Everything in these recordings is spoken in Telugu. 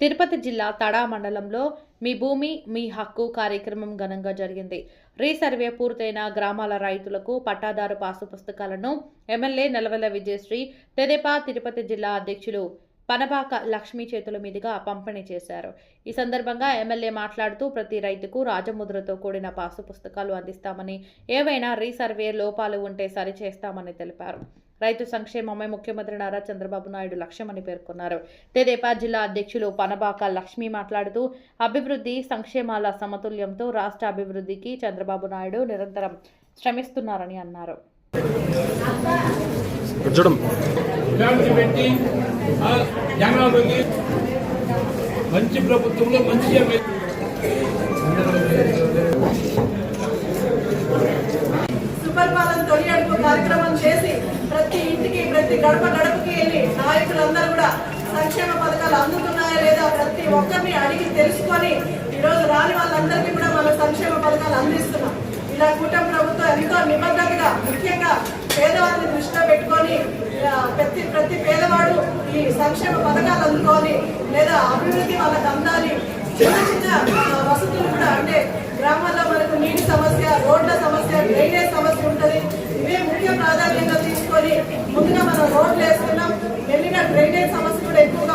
తిరుపతి జిల్లా తడా మండలంలో మీ భూమి మీ హక్కు కార్యక్రమం ఘనంగా జరిగింది. రీసర్వే పూర్తయిన గ్రామాల రైతులకు పట్టాదారు పాసు పుస్తకాలను ఎమ్మెల్యే నెలవెల విజయశ్రీ తెదేపా తిరుపతి జిల్లా అధ్యక్షులు పనబాక లక్ష్మీ చేతుల మీదుగా పంపిణీ చేశారు. ఈ సందర్భంగా ఎమ్మెల్యే మాట్లాడుతూ ప్రతి రైతుకు రాజముద్రతో కూడిన పాసు పుస్తకాలు అందిస్తామని ఏవైనా రీసర్వే లోపాలు ఉంటే సరిచేస్తామని తెలిపారు. రైతు సంక్షేమమే ముఖ్యమంత్రి నారా చంద్రబాబు నాయుడు లక్ష్యమని పేర్కొన్నారు. తెదేపా జిల్లా అధ్యక్షులు పనబాక లక్ష్మి మాట్లాడుతూ అభివృద్ధి సంక్షేమాల సమతుల్యంతో రాష్ట్ర అభివృద్ధికి చంద్రబాబు నాయుడు నిరంతరం శ్రమిస్తున్నారని అన్నారు. మంచి ప్రభుత్వంలో మంచి గడప గడపకి వెళ్ళి నాయకులందరూ కూడా సంక్షేమ పథకాలు అందుతున్నాయా లేదా ప్రతి ఒక్కరిని అడిగి తెలుసుకొని ఈరోజు రాని వాళ్ళందరికీ కూడా మనం సంక్షేమ పథకాలు అందిస్తున్నాం. ఇలా కూటమి ప్రభుత్వం ఎంతో నిబద్ధతగా ముఖ్యంగా పేదవారిని దృష్టిలో పెట్టుకొని ప్రతి ప్రతి పేదవాడు ఈ సంక్షేమ పథకాలు అందుకొని లేదా అభివృద్ధి వాళ్ళకి అందాలి చిన్న చిన్న వసతులు కూడా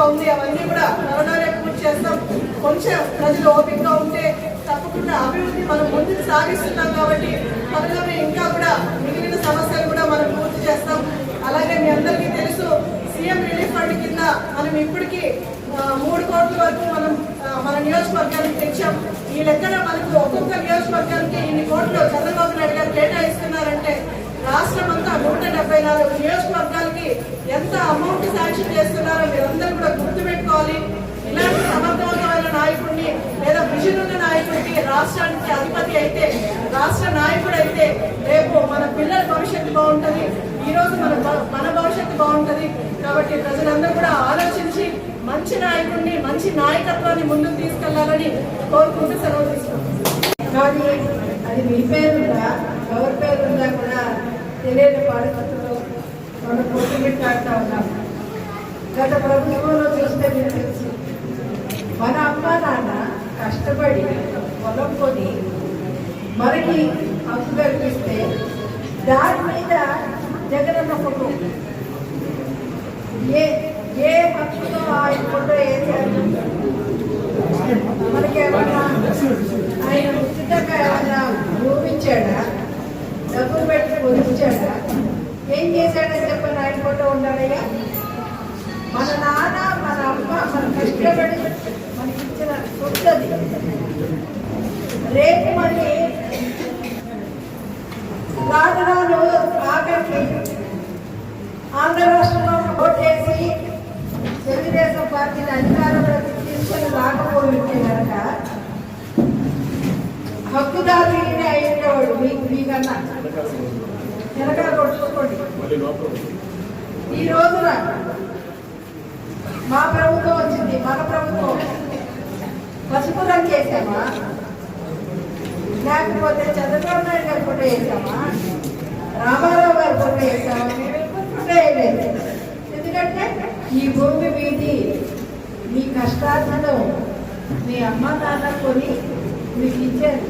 కూడా ఉంది. అవన్నీ కూడా త్వరలోనే పూర్తి చేస్తాం. కొంచెం ప్రజలు ఓపికగా ఉంటే తప్పకుండా అభివృద్ధి మనం ముందుకు సాగిస్తున్నాం కాబట్టి త్వరలోనే ఇంకా కూడా మిగిలిన సమస్యలు కూడా మనం పూర్తి చేస్తాం. అలాగే మీ అందరికీ తెలుసు సీఎం రిలీఫ్ ఫండ్ కింద మనం ఇప్పటికీ మూడు కోట్ల వరకు మనం మన నియోజకవర్గానికి తెచ్చాం. ఈ లెక్కన మనకు ఒక్కొక్క నియోజకవర్గానికి ఇన్ని కోట్లు చంద్రబాబు నాయుడు గారు కేటాయిస్తున్నారంటే రాష్ట్రం అంతా నూట డెబ్బై నాలుగు నియోజకవర్గాలకి ఎంత అమౌంట్ శాంక్షన్ చేస్తున్నారో మీరందరూ కూడా గుర్తుపెట్టుకోవాలి. ఇలాంటి సమర్థవంతమైన నాయకుడిని లేదా విజన్ ఉన్న నాయకుడికి రాష్ట్రానికి అధిపతి అయితే రాష్ట్ర నాయకుడు అయితే రేపు మన పిల్లల భవిష్యత్తు బాగుంటుంది. ఈ రోజు మన మన భవిష్యత్తు బాగుంటుంది. కాబట్టి ప్రజలందరూ కూడా ఆలోచించి మంచి నాయకుడిని మంచి నాయకత్వాన్ని ముందుకు తీసుకెళ్ళాలని కోరుకుంటూ సెలవు తీసుకుంటున్నాను అది మీ పేరుందా? ఎవరి పేరుందా కూడా తెలియని పరిస్థితుల్లో మనం కొట్టుమిట్టాడుతూ ఉన్నాం గత ప్రభుత్వంలో చూస్తే మీకు తెలుసు. మన అమ్మ నాన్న కష్టపడి పొలం కొని మనకి హక్కు కల్పిస్తే దాని మీద జగనన్న ఫోటో. ఏ ఏ హక్కుతో ఆయన ఫోటో వేసారు మనకేమన్నా ఆయన ఉచితంగా ఏమన్నా భూమించాడా డబ్బులు పెట్టి పొందించాడా ఏం చేశాడని చెప్పని ఆయన ఫోటో ఉండాలయ్యా? మన నాన్న మన అమ్మ మన కష్టపడి మనకి ఇచ్చిన సొంతది రేపు మళ్ళీ రాను రాను ఆఖరికి ఆంధ్ర రాష్ట్రంలో ఓటేసి తెలుగుదేశం పార్టీని అధికారంలోకి తీసుకొని రాకపోయింటే కనుక హక్కుదారు హక్కుదారుని అయ్యేవాడు మీకు మీకన్నా. వెనకాల కూడా చూసుకోండి ఈ రోజున మా ప్రభుత్వం వచ్చింది మన ప్రభుత్వం. పసుపు రంగు వేసామా? లేకపోతే చంద్రబాబు నాయుడు గారి ఫోటో వేసామా? రామారావు గారి ఫోటో వేసామా? ఫోటో వేయలేదు. ఎందుకంటే ఈ భూమి మీది మీ కష్టార్జనం మీ అమ్మ నాన్న కొని మీకు ఇచ్చారు.